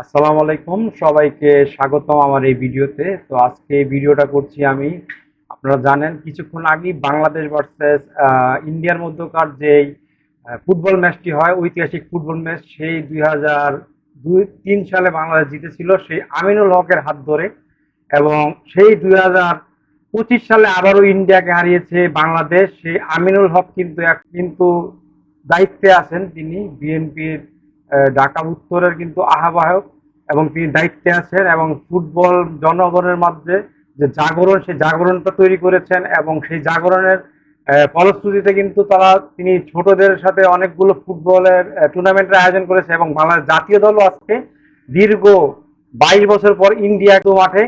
আসসালামু আলাইকুম, সবাইকে স্বাগতম আমার এই ভিডিওতে। তো আজকে এই ভিডিওটা করছি আমি। আপনারা জানেন, কিছুক্ষণ আগেই বাংলাদেশ ভার্সেস ইন্ডিয়ার মধ্যকার যেই ফুটবল ম্যাচটি হয়, ঐতিহাসিক ফুটবল ম্যাচ, সেই দুই হাজার দুই, তিন সালে বাংলাদেশ জিতেছিল সেই আমিনুল হকের হাত ধরে। এবং সেই দুই হাজার পঁচিশ সালে আবারও ইন্ডিয়াকে হারিয়েছে বাংলাদেশ। সেই আমিনুল হক কিন্তু এক- কিন্তু দায়িত্বে আছেন তিনি, বিএনপির ঢাকা উত্তরের কিন্তু আহ্বায়ক এবং তিনি দায়িত্বে আছেন এবং ফুটবল জনগণের মধ্যে যে জাগরণ, সেই জাগরণটা তৈরি করেছেন এবং সেই জাগরণের ফলশ্রুতিতে কিন্তু তারা, তিনি ছোটদের সাথে অনেকগুলো ফুটবলের টুর্নামেন্টের আয়োজন করেছে এবং বাংলাদেশ জাতীয় দলও আজকে দীর্ঘ বাইশ বছর পর ইন্ডিয়া মাঠে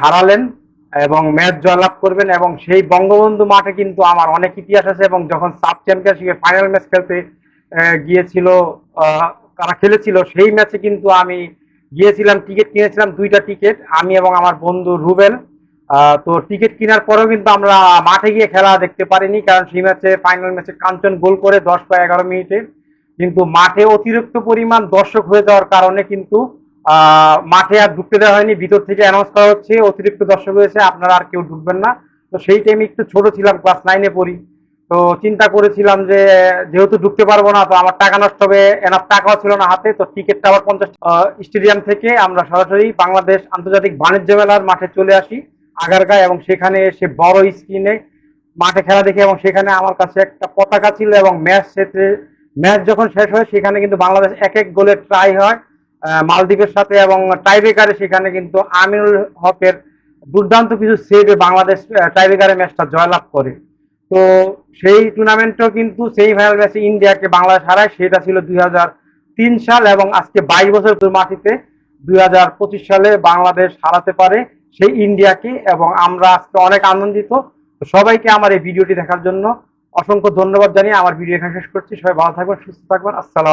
হারালেন এবং ম্যাচ জয়লাভ করবেন এবং সেই বঙ্গবন্ধু মাঠে কিন্তু আমার অনেক ইতিহাস আছে এবং যখন সাব চ্যাম্পিয়নশিপে ফাইনাল ম্যাচ খেলতে গিয়েছিল তারা খেলেছিল সেই ম্যাচে কিন্তু আমি গিয়েছিলাম, টিকিট কিনেছিলাম, দুইটা টিকিট, আমি এবং আমার বন্ধু রুবেল। তো টিকিট কেনার পরেও কিন্তু আমরা মাঠে গিয়ে খেলা দেখতে পারিনি, কারণ সেই ম্যাচে, ফাইনাল ম্যাচে কাঞ্চন গোল করে দশ বা এগারো মিনিটে। কিন্তু মাঠে অতিরিক্ত পরিমাণ দর্শক হয়ে যাওয়ার কারণে কিন্তু মাঠে আর ঢুকতে দেওয়া হয়নি। ভিতর থেকে অ্যানাউন্স করা হচ্ছে, অতিরিক্ত দর্শক হয়েছে, আপনারা আর কেউ ঢুকবেন না। তো সেই টাইমে একটু ছোট ছিলাম ক্লাস নাইনে পড়ি। তো চিন্তা করেছিলাম যে যেহেতু ঢুকতে পারব না, তো আমার টাকা নষ্ট হবে এনার টাকাও ছিল না হাতে, তো টিকিটটা আবার পঞ্চাশ স্টেডিয়াম থেকে আমরা সরাসরি বাংলাদেশ আন্তর্জাতিক বাণিজ্য মেলার মাঠে চলে আসি আগারগাঁয় এবং সেখানে এসে বড় স্ক্রিনে মাঠে খেলা দেখি এবং সেখানে আমার কাছে একটা পতাকা ছিল এবং ম্যাচ শেষে ম্যাচ যখন শেষ হয় সেখানে কিন্তু বাংলাদেশ এক এক গোলে ট্রাই হয় মালদ্বীপের সাথে এবং টাইব্রেকারে সেখানে কিন্তু আমিনুল হকের দুর্দান্ত কিছু সেভে বাংলাদেশ টাইব্রেকারে ম্যাচটা জয়লাভ করে। তো সেই টুর্নামেন্টও কিন্তু সেই সেমিফাইনাল ম্যাচে ইন্ডিয়াকে বাংলাদেশ হারায়, সেটা ছিল দুই সাল এবং আজকে বাইশ বছর মাটিতে দুই হাজার পঁচিশ সালে বাংলাদেশ হারাতে পারে সেই ইন্ডিয়াকে এবং আমরা আজকে অনেক আনন্দিত। সবাইকে আমার এই ভিডিওটি দেখার জন্য অসংখ্য ধন্যবাদ জানিয়ে আমার ভিডিও এখানে শেষ করছি। সবাই ভালো থাকবেন, সুস্থ থাকবেন। আসসালাম